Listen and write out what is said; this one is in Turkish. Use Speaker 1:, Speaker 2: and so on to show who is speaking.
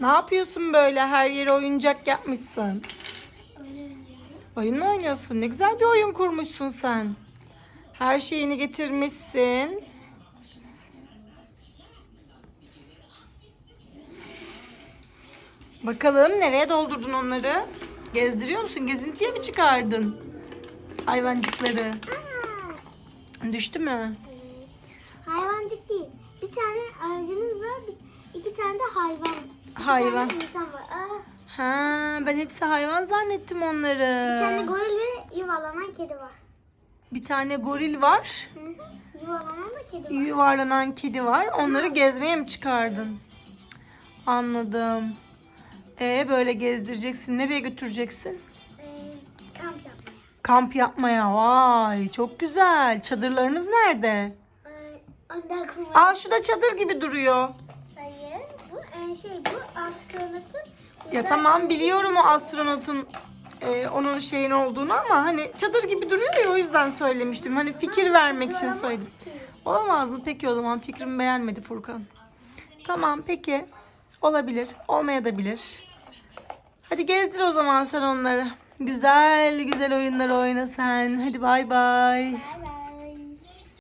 Speaker 1: Ne yapıyorsun böyle? Her yere oyuncak yapmışsın. Oyun mu oynuyorsun? Ne güzel bir oyun kurmuşsun sen. Her şeyini getirmişsin. Bakalım nereye doldurdun onları? Gezdiriyor musun? Gezintiye mi çıkardın? Hayvancıkları. Düştü mü?
Speaker 2: Hayvancık değil. Bir tane aracımız var. İki tane de hayvan.
Speaker 1: Hayvan.
Speaker 2: tane insan var. Aa,
Speaker 1: Ha, ben hepsi hayvan zannettim onları.
Speaker 2: bir tane goril ve yuvalanan kedi var.
Speaker 1: Bir tane goril var.
Speaker 2: Hı hı. Yuvalanan da kedi var.
Speaker 1: Yuvarlanan kedi var. Onları gezmeye mi çıkardın? Anladım. E böyle gezdireceksin. Nereye götüreceksin?
Speaker 2: Ee, kamp yapmaya.
Speaker 1: Kamp yapmaya. Vay çok güzel. Çadırlarınız nerede?
Speaker 2: Ee, ondan.
Speaker 1: Aa şu da çadır gibi duruyor.
Speaker 2: Şey bu astronotun.
Speaker 1: Ya tamam biliyorum o astronotun e, onun şeyin olduğunu ama hani çadır gibi duruyor ya o yüzden söylemiştim. Hani fikir vermek için
Speaker 2: Olamaz
Speaker 1: söyledim.
Speaker 2: ki.
Speaker 1: Olamaz mı? Peki o zaman fikrimi beğenmedi Furkan. Tamam peki. Olabilir. Olmayabilir. Hadi gezdir o zaman sen onları. Güzel güzel oyunlar oyna sen. Hadi bay bay.
Speaker 2: Bye